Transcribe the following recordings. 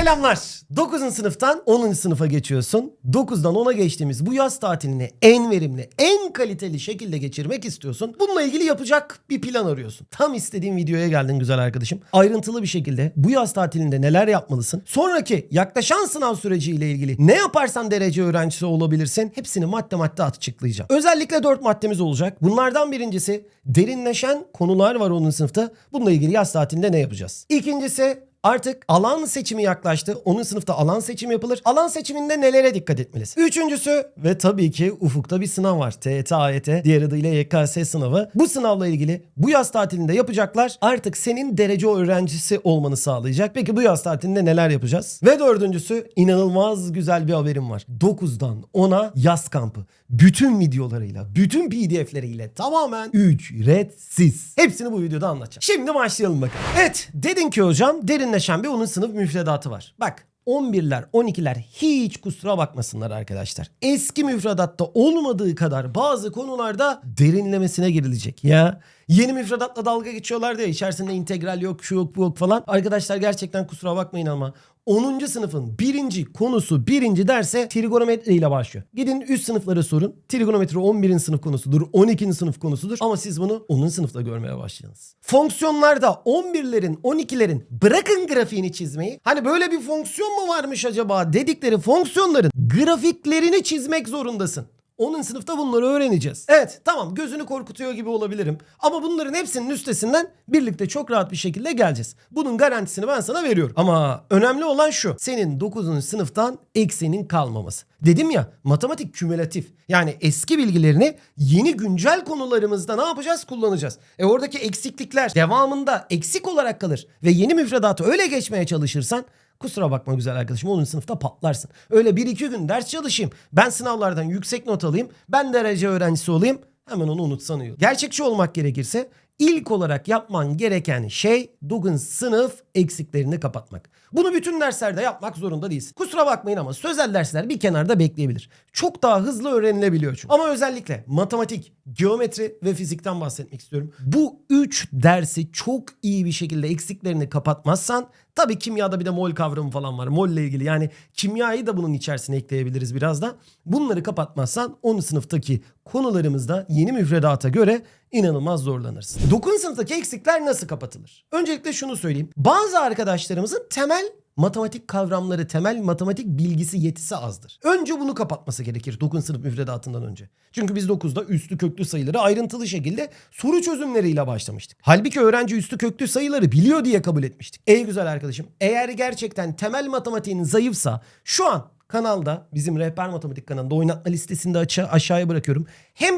Selamlar. 9. sınıftan 10. sınıfa geçiyorsun. 9'dan 10'a geçtiğimiz bu yaz tatilini en verimli, en kaliteli şekilde geçirmek istiyorsun. Bununla ilgili yapacak bir plan arıyorsun. Tam istediğim videoya geldin güzel arkadaşım. Ayrıntılı bir şekilde bu yaz tatilinde neler yapmalısın? Sonraki yaklaşan sınav süreciyle ilgili ne yaparsan derece öğrencisi olabilirsin? Hepsini madde madde açıklayacağım. Özellikle 4 maddemiz olacak. Bunlardan birincisi derinleşen konular var 10. sınıfta. Bununla ilgili yaz tatilinde ne yapacağız? İkincisi Artık alan seçimi yaklaştı. Onun sınıfta alan seçimi yapılır. Alan seçiminde nelere dikkat etmelisin? Üçüncüsü ve tabii ki ufukta bir sınav var. TET, AYT, diğer adıyla YKS sınavı. Bu sınavla ilgili bu yaz tatilinde yapacaklar artık senin derece öğrencisi olmanı sağlayacak. Peki bu yaz tatilinde neler yapacağız? Ve dördüncüsü inanılmaz güzel bir haberim var. 9'dan 10'a yaz kampı. Bütün videolarıyla, bütün pdf'leriyle tamamen ücretsiz. Hepsini bu videoda anlatacağım. Şimdi başlayalım bakalım. Evet dedin ki hocam derinleşen bir onun sınıf müfredatı var. Bak 11'ler 12'ler hiç kusura bakmasınlar arkadaşlar. Eski müfredatta olmadığı kadar bazı konularda derinlemesine girilecek. Ya yeni müfredatla dalga geçiyorlar ya içerisinde integral yok şu yok bu yok falan. Arkadaşlar gerçekten kusura bakmayın ama 10. sınıfın birinci konusu birinci derse trigonometri ile başlıyor. Gidin üst sınıflara sorun. Trigonometri 11. sınıf konusudur, 12. sınıf konusudur. Ama siz bunu 10. sınıfta görmeye başladınız. Fonksiyonlarda 11'lerin, 12'lerin bırakın grafiğini çizmeyi. Hani böyle bir fonksiyon mu varmış acaba dedikleri fonksiyonların grafiklerini çizmek zorundasın. 10. sınıfta bunları öğreneceğiz. Evet tamam gözünü korkutuyor gibi olabilirim. Ama bunların hepsinin üstesinden birlikte çok rahat bir şekilde geleceğiz. Bunun garantisini ben sana veriyorum. Ama önemli olan şu. Senin 9. sınıftan eksinin kalmaması. Dedim ya matematik kümülatif. Yani eski bilgilerini yeni güncel konularımızda ne yapacağız? Kullanacağız. E oradaki eksiklikler devamında eksik olarak kalır. Ve yeni müfredatı öyle geçmeye çalışırsan Kusura bakma güzel arkadaşım 10. sınıfta patlarsın. Öyle 1-2 gün ders çalışayım. Ben sınavlardan yüksek not alayım. Ben derece öğrencisi olayım. Hemen onu unut sanıyor. Gerçekçi olmak gerekirse ilk olarak yapman gereken şey 9. sınıf eksiklerini kapatmak. Bunu bütün derslerde yapmak zorunda değilsin. Kusura bakmayın ama sözel dersler bir kenarda bekleyebilir. Çok daha hızlı öğrenilebiliyor çünkü. Ama özellikle matematik, geometri ve fizikten bahsetmek istiyorum. Bu 3 dersi çok iyi bir şekilde eksiklerini kapatmazsan Tabii kimyada bir de mol kavramı falan var. Mol ile ilgili yani kimyayı da bunun içerisine ekleyebiliriz biraz da. Bunları kapatmazsan 10. sınıftaki konularımızda yeni müfredata göre inanılmaz zorlanırsın. 9. sınıftaki eksikler nasıl kapatılır? Öncelikle şunu söyleyeyim. Bazı arkadaşlarımızın temel matematik kavramları, temel matematik bilgisi yetisi azdır. Önce bunu kapatması gerekir 9. sınıf müfredatından önce. Çünkü biz 9'da üstü köklü sayıları ayrıntılı şekilde soru çözümleriyle başlamıştık. Halbuki öğrenci üstü köklü sayıları biliyor diye kabul etmiştik. Ey güzel arkadaşım, eğer gerçekten temel matematiğin zayıfsa şu an kanalda bizim rehber matematik kanalında oynatma listesinde aşağı, aşağıya bırakıyorum. Hem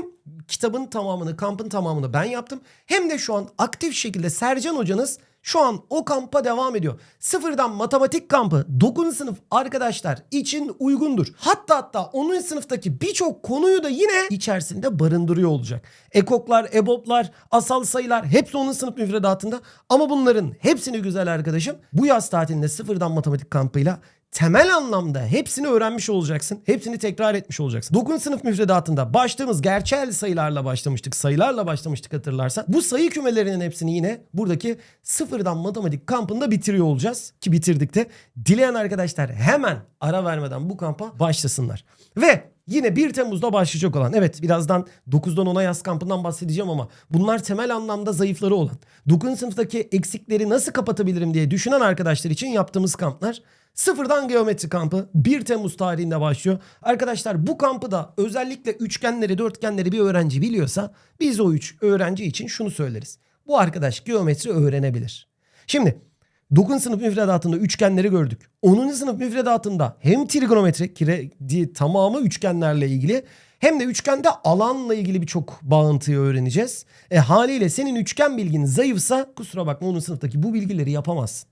kitabın tamamını, kampın tamamını ben yaptım. Hem de şu an aktif şekilde Sercan hocanız şu an o kampa devam ediyor. Sıfırdan matematik kampı 9. sınıf arkadaşlar için uygundur. Hatta hatta 10. sınıftaki birçok konuyu da yine içerisinde barındırıyor olacak. Ekoklar, eboplar, asal sayılar hepsi 10. sınıf müfredatında. Ama bunların hepsini güzel arkadaşım bu yaz tatilinde sıfırdan matematik kampıyla temel anlamda hepsini öğrenmiş olacaksın. Hepsini tekrar etmiş olacaksın. 9. sınıf müfredatında başladığımız gerçel sayılarla başlamıştık. Sayılarla başlamıştık hatırlarsan. Bu sayı kümelerinin hepsini yine buradaki sıfırdan matematik kampında bitiriyor olacağız. Ki bitirdik de. Dileyen arkadaşlar hemen ara vermeden bu kampa başlasınlar. Ve Yine 1 Temmuz'da başlayacak olan evet birazdan 9'dan 10'a yaz kampından bahsedeceğim ama bunlar temel anlamda zayıfları olan 9. sınıftaki eksikleri nasıl kapatabilirim diye düşünen arkadaşlar için yaptığımız kamplar Sıfırdan geometri kampı 1 Temmuz tarihinde başlıyor. Arkadaşlar bu kampı da özellikle üçgenleri, dörtgenleri bir öğrenci biliyorsa biz o üç öğrenci için şunu söyleriz. Bu arkadaş geometri öğrenebilir. Şimdi 9. sınıf müfredatında üçgenleri gördük. 10. sınıf müfredatında hem trigonometri diye tamamı üçgenlerle ilgili hem de üçgende alanla ilgili birçok bağıntıyı öğreneceğiz. E haliyle senin üçgen bilgin zayıfsa kusura bakma 10. sınıftaki bu bilgileri yapamazsın.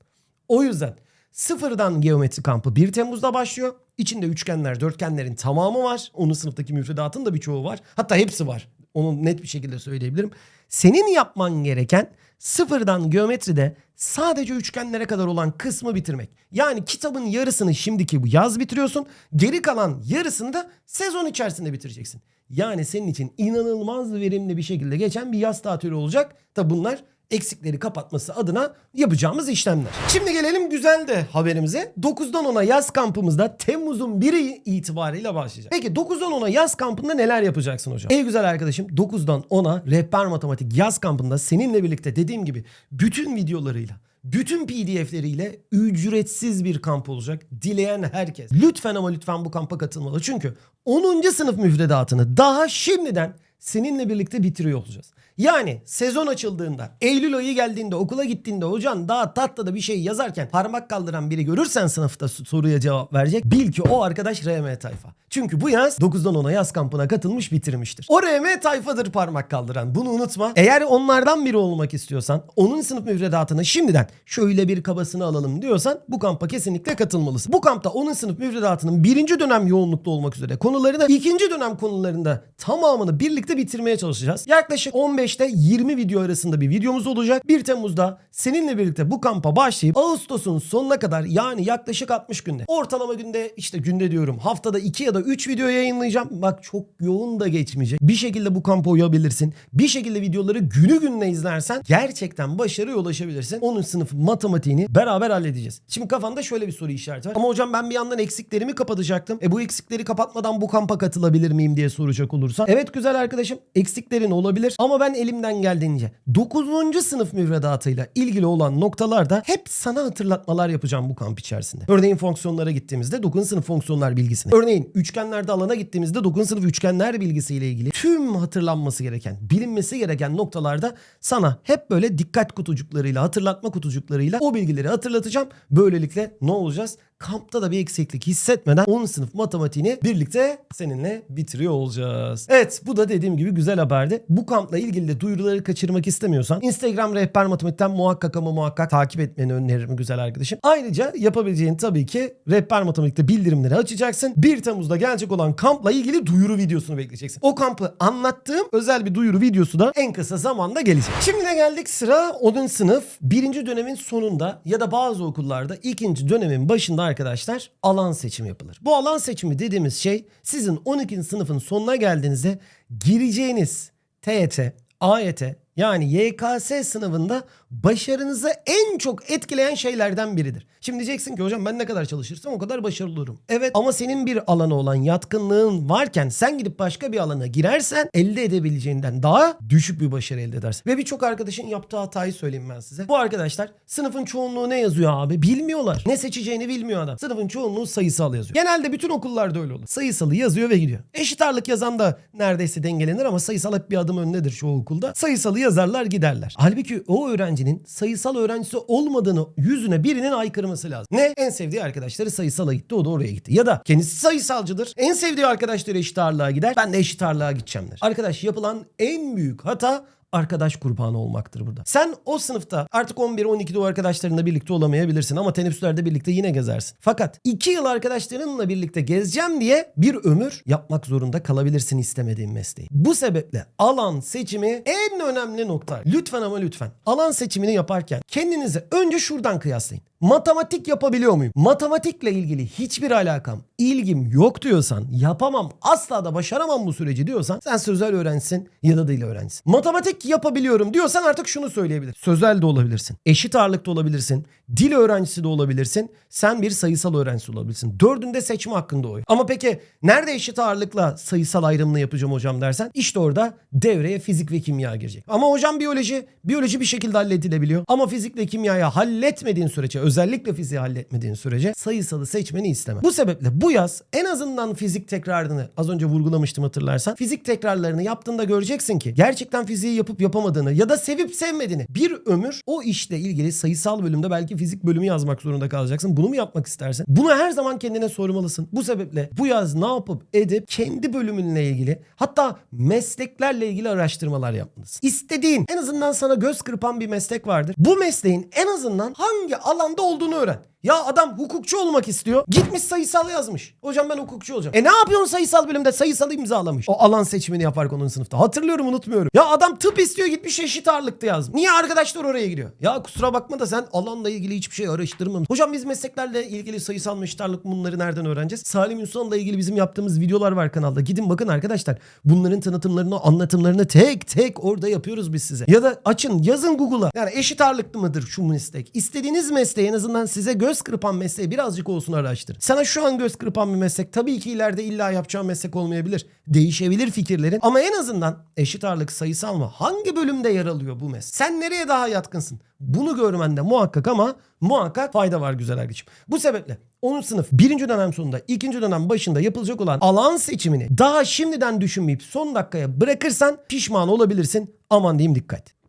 O yüzden Sıfırdan geometri kampı 1 Temmuz'da başlıyor. İçinde üçgenler, dörtgenlerin tamamı var. Onun sınıftaki müfredatın da birçoğu var. Hatta hepsi var. Onu net bir şekilde söyleyebilirim. Senin yapman gereken sıfırdan geometride sadece üçgenlere kadar olan kısmı bitirmek. Yani kitabın yarısını şimdiki bu yaz bitiriyorsun. Geri kalan yarısını da sezon içerisinde bitireceksin. Yani senin için inanılmaz verimli bir şekilde geçen bir yaz tatili olacak. Tabi bunlar eksikleri kapatması adına yapacağımız işlemler. Şimdi gelelim güzel de haberimize. 9'dan 10'a yaz kampımızda Temmuz'un 1'i itibariyle başlayacak. Peki 9'dan 10'a yaz kampında neler yapacaksın hocam? Ey güzel arkadaşım 9'dan 10'a rehber matematik yaz kampında seninle birlikte dediğim gibi bütün videolarıyla bütün pdf'leriyle ücretsiz bir kamp olacak. Dileyen herkes. Lütfen ama lütfen bu kampa katılmalı. Çünkü 10. sınıf müfredatını daha şimdiden seninle birlikte bitiriyor olacağız. Yani sezon açıldığında, Eylül ayı geldiğinde, okula gittiğinde hocan daha tatlıda bir şey yazarken parmak kaldıran biri görürsen sınıfta soruya cevap verecek. Bil ki o arkadaş RM tayfa. Çünkü bu yaz 9'dan 10'a yaz kampına katılmış bitirmiştir. O RM tayfadır parmak kaldıran. Bunu unutma. Eğer onlardan biri olmak istiyorsan, onun sınıf müfredatını şimdiden şöyle bir kabasını alalım diyorsan bu kampa kesinlikle katılmalısın. Bu kampta onun sınıf müfredatının birinci dönem yoğunlukta olmak üzere konularını ikinci dönem konularında tamamını birlikte bitirmeye çalışacağız. Yaklaşık 15'te 20 video arasında bir videomuz olacak. 1 Temmuz'da seninle birlikte bu kampa başlayıp Ağustos'un sonuna kadar yani yaklaşık 60 günde. Ortalama günde işte günde diyorum haftada 2 ya da 3 video yayınlayacağım. Bak çok yoğun da geçmeyecek. Bir şekilde bu kampa uyabilirsin. Bir şekilde videoları günü gününe izlersen gerçekten başarıya ulaşabilirsin. Onun sınıf matematiğini beraber halledeceğiz. Şimdi kafanda şöyle bir soru işareti var. Ama hocam ben bir yandan eksiklerimi kapatacaktım. E bu eksikleri kapatmadan bu kampa katılabilir miyim diye soracak olursan. Evet güzel arkadaşım eksiklerin olabilir ama ben elimden geldiğince 9. sınıf müfredatıyla ilgili olan noktalarda hep sana hatırlatmalar yapacağım bu kamp içerisinde. Örneğin fonksiyonlara gittiğimizde 9. sınıf fonksiyonlar bilgisini. Örneğin üçgenlerde alana gittiğimizde 9. sınıf üçgenler bilgisiyle ilgili tüm hatırlanması gereken, bilinmesi gereken noktalarda sana hep böyle dikkat kutucuklarıyla, hatırlatma kutucuklarıyla o bilgileri hatırlatacağım. Böylelikle ne olacağız? Kampta da bir eksiklik hissetmeden 10 sınıf matematiğini birlikte seninle bitiriyor olacağız. Evet bu da dediğim gibi güzel haberdi. Bu kampla ilgili de duyuruları kaçırmak istemiyorsan Instagram rehber matematikten muhakkak ama muhakkak takip etmeni öneririm güzel arkadaşım. Ayrıca yapabileceğin tabii ki rehber matematikte bildirimleri açacaksın. 1 Temmuz'da gelecek olan kampla ilgili duyuru videosunu bekleyeceksin. O kampı anlattığım özel bir duyuru videosu da en kısa zamanda gelecek. Şimdi de geldik sıra 10. sınıf 1. dönemin sonunda ya da bazı okullarda 2. dönemin başında arkadaşlar alan seçimi yapılır. Bu alan seçimi dediğimiz şey sizin 12. sınıfın sonuna geldiğinizde gireceğiniz TYT, AYT yani YKS sınavında başarınızı en çok etkileyen şeylerden biridir. Şimdi diyeceksin ki hocam ben ne kadar çalışırsam o kadar başarılı olurum. Evet ama senin bir alana olan yatkınlığın varken sen gidip başka bir alana girersen elde edebileceğinden daha düşük bir başarı elde edersin. Ve birçok arkadaşın yaptığı hatayı söyleyeyim ben size. Bu arkadaşlar sınıfın çoğunluğu ne yazıyor abi bilmiyorlar. Ne seçeceğini bilmiyor adam. Sınıfın çoğunluğu sayısal yazıyor. Genelde bütün okullarda öyle olur. Sayısalı yazıyor ve gidiyor. Eşit ağırlık yazan da neredeyse dengelenir ama sayısal hep bir adım öndedir çoğu okulda. Sayısalı yazarlar giderler. Halbuki o öğrencinin sayısal öğrencisi olmadığını yüzüne birinin aykırması lazım. Ne? En sevdiği arkadaşları sayısala gitti o da oraya gitti. Ya da kendisi sayısalcıdır. En sevdiği arkadaşları eşit ağırlığa gider. Ben de eşit ağırlığa gideceğim der. Arkadaş yapılan en büyük hata arkadaş kurbanı olmaktır burada. Sen o sınıfta artık 11-12'de o arkadaşlarınla birlikte olamayabilirsin ama teneffüslerde birlikte yine gezersin. Fakat 2 yıl arkadaşlarınla birlikte gezeceğim diye bir ömür yapmak zorunda kalabilirsin istemediğin mesleği. Bu sebeple alan seçimi en önemli nokta. Lütfen ama lütfen alan seçimini yaparken kendinizi önce şuradan kıyaslayın. Matematik yapabiliyor muyum? Matematikle ilgili hiçbir alakam, ilgim yok diyorsan, yapamam, asla da başaramam bu süreci diyorsan sen sözel öğrencisin ya da dil öğrencisin. Matematik yapabiliyorum diyorsan artık şunu söyleyebilir. Sözel de olabilirsin. Eşit ağırlıkta olabilirsin. Dil öğrencisi de olabilirsin. Sen bir sayısal öğrencisi olabilirsin. Dördünde seçme hakkında oy. Ama peki nerede eşit ağırlıkla sayısal ayrımını yapacağım hocam dersen işte orada devreye fizik ve kimya girecek. Ama hocam biyoloji, biyoloji bir şekilde halledilebiliyor. Ama fizik ve kimyayı halletmediğin sürece özellikle fiziği halletmediğin sürece sayısalı seçmeni istemem. Bu sebeple bu yaz en azından fizik tekrarını az önce vurgulamıştım hatırlarsan. Fizik tekrarlarını yaptığında göreceksin ki gerçekten fiziği yapıp yapamadığını ya da sevip sevmediğini bir ömür o işle ilgili sayısal bölümde belki fizik bölümü yazmak zorunda kalacaksın. Bunu mu yapmak istersin? Bunu her zaman kendine sormalısın. Bu sebeple bu yaz ne yapıp edip kendi bölümünle ilgili hatta mesleklerle ilgili araştırmalar yapmalısın. İstediğin en azından sana göz kırpan bir meslek vardır. Bu mesleğin en azından hangi alanda olduğunu öğren. Ya adam hukukçu olmak istiyor. Gitmiş sayısal yazmış. Hocam ben hukukçu olacağım. E ne yapıyorsun sayısal bölümde? Sayısalı imzalamış. O alan seçimini yaparken onun sınıfta. Hatırlıyorum unutmuyorum. Ya adam tıp istiyor gitmiş eşit ağırlıkta yazmış. Niye arkadaşlar oraya gidiyor? Ya kusura bakma da sen alanla ilgili hiçbir şey araştırmamışsın. Hocam biz mesleklerle ilgili sayısal mı eşit ağırlık bunları nereden öğreneceğiz? Salim Ünsal'la ilgili bizim yaptığımız videolar var kanalda. Gidin bakın arkadaşlar. Bunların tanıtımlarını, anlatımlarını tek tek orada yapıyoruz biz size. Ya da açın yazın Google'a. Yani eşit ağırlıklı mıdır şu meslek? İstediğiniz mesleği en azından size göz kırpan mesleği birazcık olsun araştırın. Sana şu an göz kırpan bir meslek tabii ki ileride illa yapacağın meslek olmayabilir. Değişebilir fikirlerin. Ama en azından eşit ağırlık sayısal mı? Hangi bölümde yer alıyor bu meslek? Sen nereye daha yatkınsın? Bunu görmende muhakkak ama muhakkak fayda var güzel arkadaşım. Bu sebeple 10. sınıf 1. dönem sonunda 2. dönem başında yapılacak olan alan seçimini daha şimdiden düşünmeyip son dakikaya bırakırsan pişman olabilirsin. Aman diyeyim dikkat.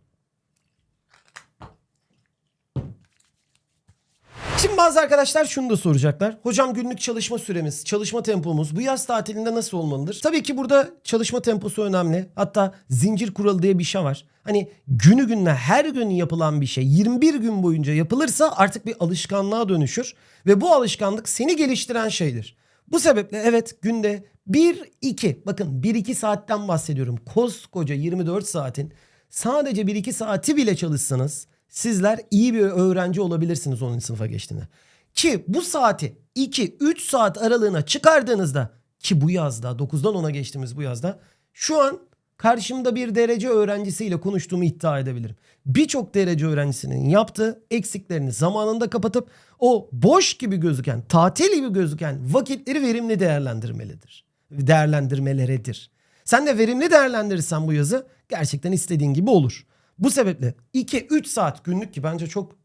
Şimdi bazı arkadaşlar şunu da soracaklar. Hocam günlük çalışma süremiz, çalışma tempomuz bu yaz tatilinde nasıl olmalıdır? Tabii ki burada çalışma temposu önemli. Hatta zincir kuralı diye bir şey var. Hani günü gününe her gün yapılan bir şey 21 gün boyunca yapılırsa artık bir alışkanlığa dönüşür. Ve bu alışkanlık seni geliştiren şeydir. Bu sebeple evet günde 1-2 bakın 1-2 saatten bahsediyorum. Koskoca 24 saatin sadece 1-2 saati bile çalışsanız sizler iyi bir öğrenci olabilirsiniz 10. sınıfa geçtiğinde. Ki bu saati 2-3 saat aralığına çıkardığınızda ki bu yazda 9'dan 10'a geçtiğimiz bu yazda şu an karşımda bir derece öğrencisiyle konuştuğumu iddia edebilirim. Birçok derece öğrencisinin yaptığı eksiklerini zamanında kapatıp o boş gibi gözüken, tatil gibi gözüken vakitleri verimli değerlendirmelidir. Değerlendirmeleridir. Sen de verimli değerlendirirsen bu yazı gerçekten istediğin gibi olur. Bu sebeple 2-3 saat günlük ki bence çok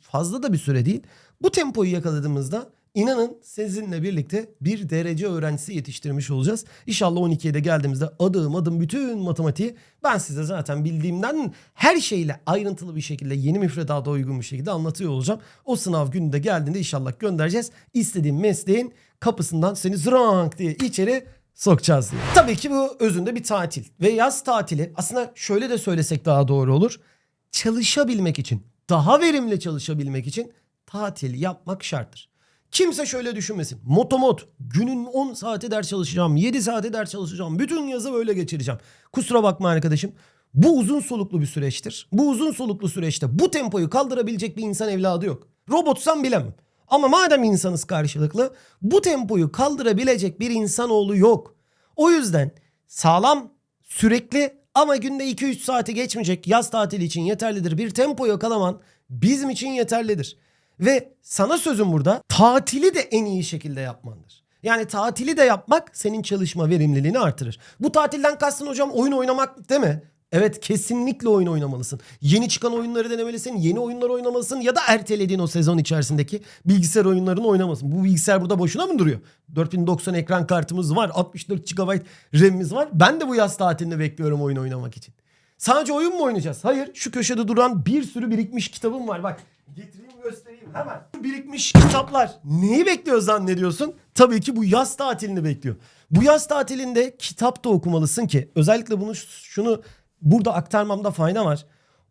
fazla da bir süre değil. Bu tempoyu yakaladığımızda inanın sizinle birlikte bir derece öğrencisi yetiştirmiş olacağız. İnşallah 12'ye de geldiğimizde adım adım bütün matematiği ben size zaten bildiğimden her şeyle ayrıntılı bir şekilde yeni müfredata uygun bir şekilde anlatıyor olacağım. O sınav gününde geldiğinde inşallah göndereceğiz. İstediğin mesleğin kapısından seni zrank diye içeri sokacağız diye. Tabii ki bu özünde bir tatil ve yaz tatili aslında şöyle de söylesek daha doğru olur. Çalışabilmek için, daha verimli çalışabilmek için tatil yapmak şarttır. Kimse şöyle düşünmesin. Motomot günün 10 saati ders çalışacağım, 7 saati ders çalışacağım. Bütün yazı böyle geçireceğim. Kusura bakma arkadaşım. Bu uzun soluklu bir süreçtir. Bu uzun soluklu süreçte bu tempoyu kaldırabilecek bir insan evladı yok. Robotsam bilemem. Ama madem insanız karşılıklı bu tempoyu kaldırabilecek bir insanoğlu yok. O yüzden sağlam, sürekli ama günde 2-3 saati geçmeyecek yaz tatili için yeterlidir. Bir tempo yakalaman bizim için yeterlidir. Ve sana sözüm burada tatili de en iyi şekilde yapmandır. Yani tatili de yapmak senin çalışma verimliliğini artırır. Bu tatilden kastın hocam oyun oynamak değil mi? Evet kesinlikle oyun oynamalısın. Yeni çıkan oyunları denemelisin. Yeni oyunlar oynamalısın. Ya da ertelediğin o sezon içerisindeki bilgisayar oyunlarını oynamalısın. Bu bilgisayar burada boşuna mı duruyor? 4090 ekran kartımız var. 64 GB RAM'imiz var. Ben de bu yaz tatilini bekliyorum oyun oynamak için. Sadece oyun mu oynayacağız? Hayır. Şu köşede duran bir sürü birikmiş kitabım var. Bak getireyim göstereyim hemen. Birikmiş kitaplar. Neyi bekliyor zannediyorsun? Tabii ki bu yaz tatilini bekliyor. Bu yaz tatilinde kitap da okumalısın ki özellikle bunu şunu burada aktarmamda fayda var.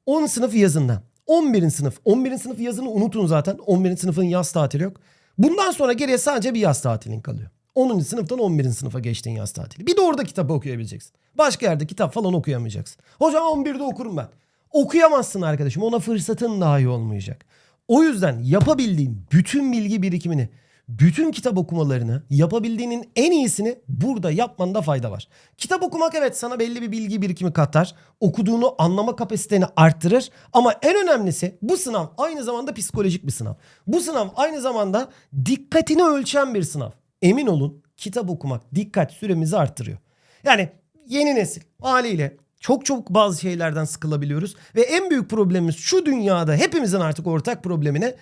10 sınıf yazından 11. sınıf. 11. sınıf yazını unutun zaten. 11. sınıfın yaz tatili yok. Bundan sonra geriye sadece bir yaz tatilin kalıyor. 10. sınıftan 11. sınıfa geçtiğin yaz tatili. Bir de orada kitap okuyabileceksin. Başka yerde kitap falan okuyamayacaksın. Hocam 11'de okurum ben. Okuyamazsın arkadaşım. Ona fırsatın dahi olmayacak. O yüzden yapabildiğin bütün bilgi birikimini, bütün kitap okumalarını, yapabildiğinin en iyisini burada yapmanda fayda var. Kitap okumak evet sana belli bir bilgi birikimi katar. Okuduğunu anlama kapasiteni arttırır. Ama en önemlisi bu sınav aynı zamanda psikolojik bir sınav. Bu sınav aynı zamanda dikkatini ölçen bir sınav. Emin olun kitap okumak dikkat süremizi arttırıyor. Yani yeni nesil haliyle çok çok bazı şeylerden sıkılabiliyoruz. Ve en büyük problemimiz şu dünyada hepimizin artık ortak problemine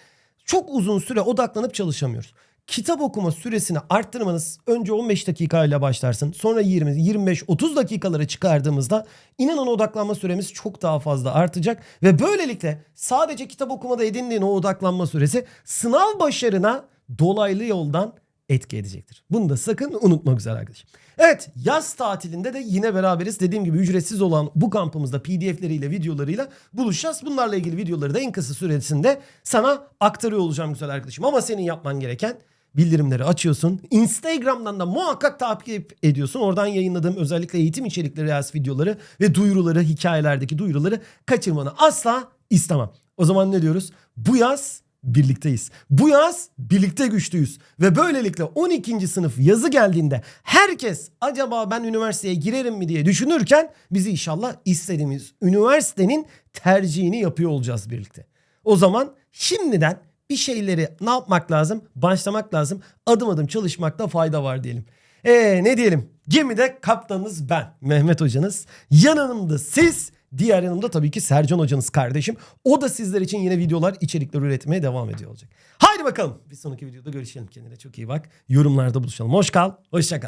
çok uzun süre odaklanıp çalışamıyoruz. Kitap okuma süresini arttırmanız önce 15 dakikayla başlarsın. Sonra 20, 25, 30 dakikalara çıkardığımızda inanın odaklanma süremiz çok daha fazla artacak. Ve böylelikle sadece kitap okumada edindiğin o odaklanma süresi sınav başarına dolaylı yoldan etki edecektir. Bunu da sakın unutma güzel arkadaşım. Evet yaz tatilinde de yine beraberiz. Dediğim gibi ücretsiz olan bu kampımızda pdf'leriyle videolarıyla buluşacağız. Bunlarla ilgili videoları da en kısa süresinde sana aktarıyor olacağım güzel arkadaşım. Ama senin yapman gereken bildirimleri açıyorsun. Instagram'dan da muhakkak takip ediyorsun. Oradan yayınladığım özellikle eğitim içerikli Reels videoları ve duyuruları, hikayelerdeki duyuruları kaçırmanı asla istemem. O zaman ne diyoruz? Bu yaz birlikteyiz. Bu yaz birlikte güçlüyüz. Ve böylelikle 12. sınıf yazı geldiğinde herkes acaba ben üniversiteye girerim mi diye düşünürken bizi inşallah istediğimiz üniversitenin tercihini yapıyor olacağız birlikte. O zaman şimdiden bir şeyleri ne yapmak lazım? Başlamak lazım. Adım adım çalışmakta fayda var diyelim. Ee ne diyelim? Gemide kaptanınız ben Mehmet hocanız. Yanımda siz Diğer yanımda tabii ki Sercan hocanız kardeşim. O da sizler için yine videolar, içerikler üretmeye devam ediyor olacak. Haydi bakalım. Bir sonraki videoda görüşelim. Kendine çok iyi bak. Yorumlarda buluşalım. Hoş kal. Hoşça kal.